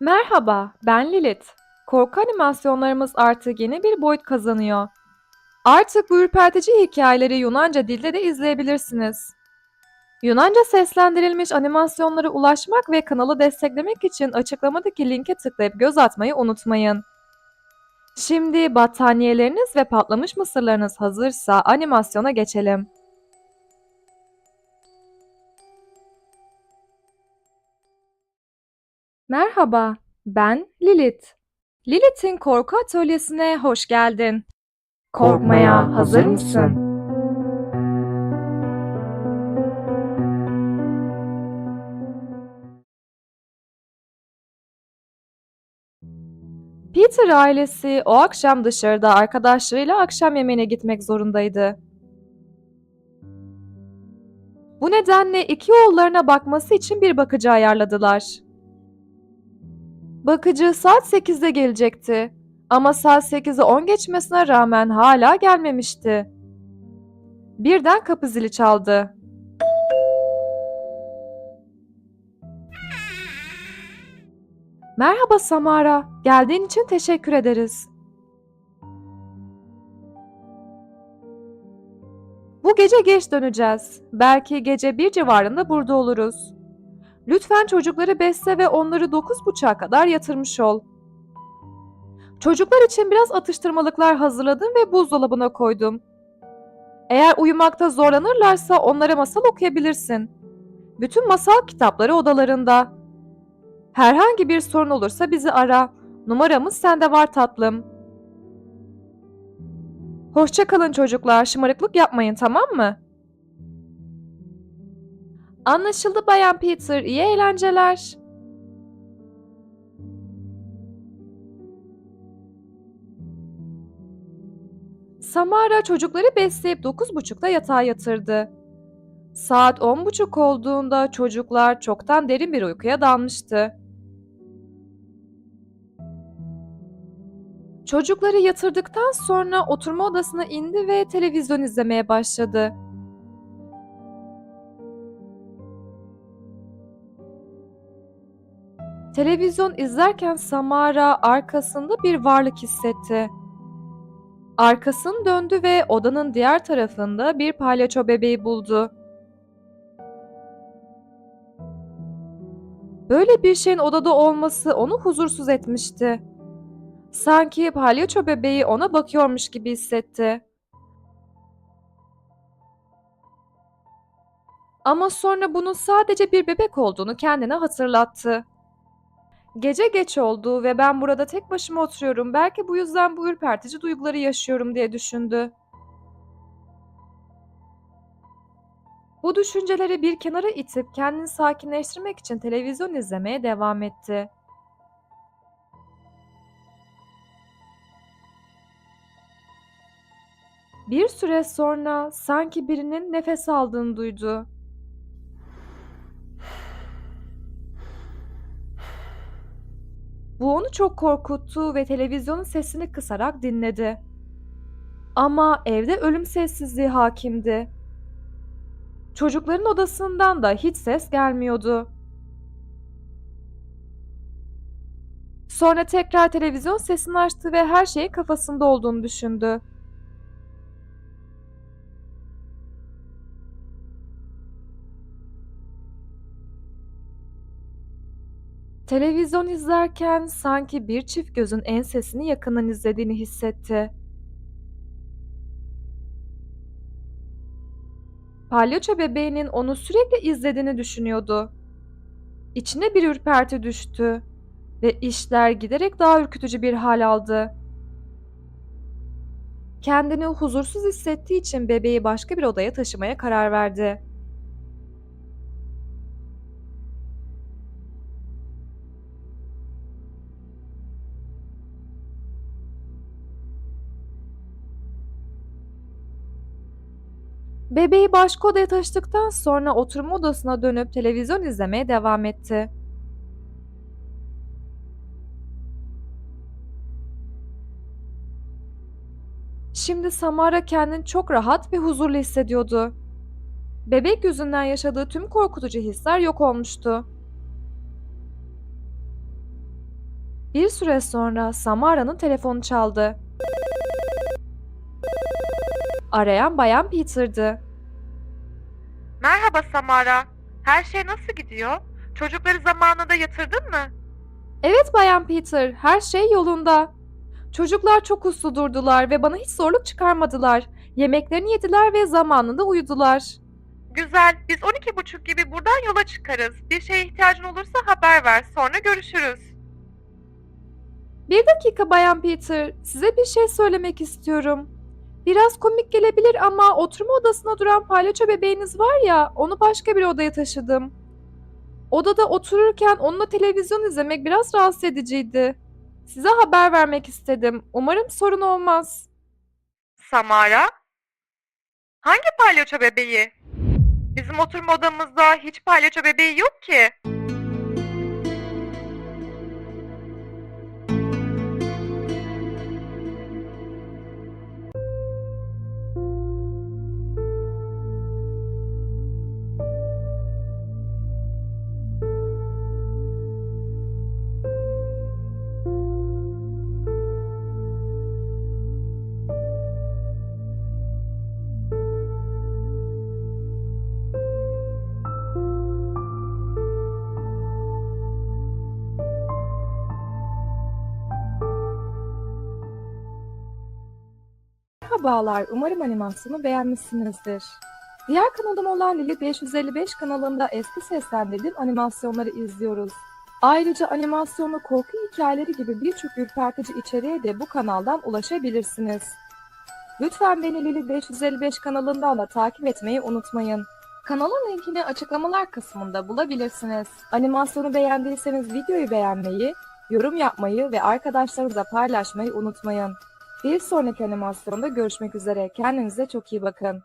Merhaba, ben Lilith. Korku animasyonlarımız artık yeni bir boyut kazanıyor. Artık bu ürpertici hikayeleri Yunanca dilde de izleyebilirsiniz. Yunanca seslendirilmiş animasyonlara ulaşmak ve kanalı desteklemek için açıklamadaki linke tıklayıp göz atmayı unutmayın. Şimdi battaniyeleriniz ve patlamış mısırlarınız hazırsa animasyona geçelim. Merhaba, ben Lilith. Lilith'in korku atölyesine hoş geldin. Korkmaya hazır mısın? Peter ailesi o akşam dışarıda arkadaşlarıyla akşam yemeğine gitmek zorundaydı. Bu nedenle iki oğullarına bakması için bir bakıcı ayarladılar. Bakıcı saat 8'de gelecekti. Ama saat 8'e 10 geçmesine rağmen hala gelmemişti. Birden kapı zili çaldı. Merhaba Samara, geldiğin için teşekkür ederiz. Bu gece geç döneceğiz. Belki gece bir civarında burada oluruz. Lütfen çocukları besle ve onları dokuz buçuğa kadar yatırmış ol. Çocuklar için biraz atıştırmalıklar hazırladım ve buzdolabına koydum. Eğer uyumakta zorlanırlarsa onlara masal okuyabilirsin. Bütün masal kitapları odalarında. Herhangi bir sorun olursa bizi ara. Numaramız sende var tatlım. Hoşça kalın çocuklar. Şımarıklık yapmayın tamam mı? Anlaşıldı Bayan Peter. İyi eğlenceler. Samara çocukları besleyip dokuz buçukta yatağa yatırdı. Saat on buçuk olduğunda çocuklar çoktan derin bir uykuya dalmıştı. Çocukları yatırdıktan sonra oturma odasına indi ve televizyon izlemeye başladı. Televizyon izlerken Samara arkasında bir varlık hissetti. Arkasını döndü ve odanın diğer tarafında bir palyaço bebeği buldu. Böyle bir şeyin odada olması onu huzursuz etmişti. Sanki palyaço bebeği ona bakıyormuş gibi hissetti. Ama sonra bunun sadece bir bebek olduğunu kendine hatırlattı. Gece geç oldu ve ben burada tek başıma oturuyorum. Belki bu yüzden bu ürpertici duyguları yaşıyorum diye düşündü. Bu düşünceleri bir kenara itip kendini sakinleştirmek için televizyon izlemeye devam etti. Bir süre sonra sanki birinin nefes aldığını duydu. Bu onu çok korkuttu ve televizyonun sesini kısarak dinledi. Ama evde ölüm sessizliği hakimdi. Çocukların odasından da hiç ses gelmiyordu. Sonra tekrar televizyon sesini açtı ve her şeyin kafasında olduğunu düşündü. Televizyon izlerken sanki bir çift gözün ensesini yakından izlediğini hissetti. Palyaço bebeğinin onu sürekli izlediğini düşünüyordu. İçine bir ürperti düştü ve işler giderek daha ürkütücü bir hal aldı. Kendini huzursuz hissettiği için bebeği başka bir odaya taşımaya karar verdi. Bebeği başka odaya taşıdıktan sonra oturma odasına dönüp televizyon izlemeye devam etti. Şimdi Samara kendini çok rahat ve huzurlu hissediyordu. Bebek yüzünden yaşadığı tüm korkutucu hisler yok olmuştu. Bir süre sonra Samara'nın telefonu çaldı. Arayan Bayan Peter'dı. Merhaba Samara. Her şey nasıl gidiyor? Çocukları zamanında yatırdın mı? Evet Bayan Peter, her şey yolunda. Çocuklar çok uslu durdular ve bana hiç zorluk çıkarmadılar. Yemeklerini yediler ve zamanında uyudular. Güzel. Biz 12.30 gibi buradan yola çıkarız. Bir şeye ihtiyacın olursa haber ver. Sonra görüşürüz. Bir dakika Bayan Peter, size bir şey söylemek istiyorum. Biraz komik gelebilir ama oturma odasına duran palyaço bebeğiniz var ya, onu başka bir odaya taşıdım. Odada otururken onunla televizyon izlemek biraz rahatsız ediciydi. Size haber vermek istedim. Umarım sorun olmaz. Samara? Hangi palyaço bebeği? Bizim oturma odamızda hiç palyaço bebeği yok ki. Merhabalar, umarım animasyonu beğenmişsinizdir. Diğer kanalım olan Lili 555 kanalında eski seslendirdiğim animasyonları izliyoruz. Ayrıca animasyonlu korku hikayeleri gibi birçok ürpertici içeriğe de bu kanaldan ulaşabilirsiniz. Lütfen beni Lili 555 kanalından da takip etmeyi unutmayın. Kanalın linkini açıklamalar kısmında bulabilirsiniz. Animasyonu beğendiyseniz videoyu beğenmeyi, yorum yapmayı ve arkadaşlarınızla paylaşmayı unutmayın. Bir sonraki animasyonda görüşmek üzere. Kendinize çok iyi bakın.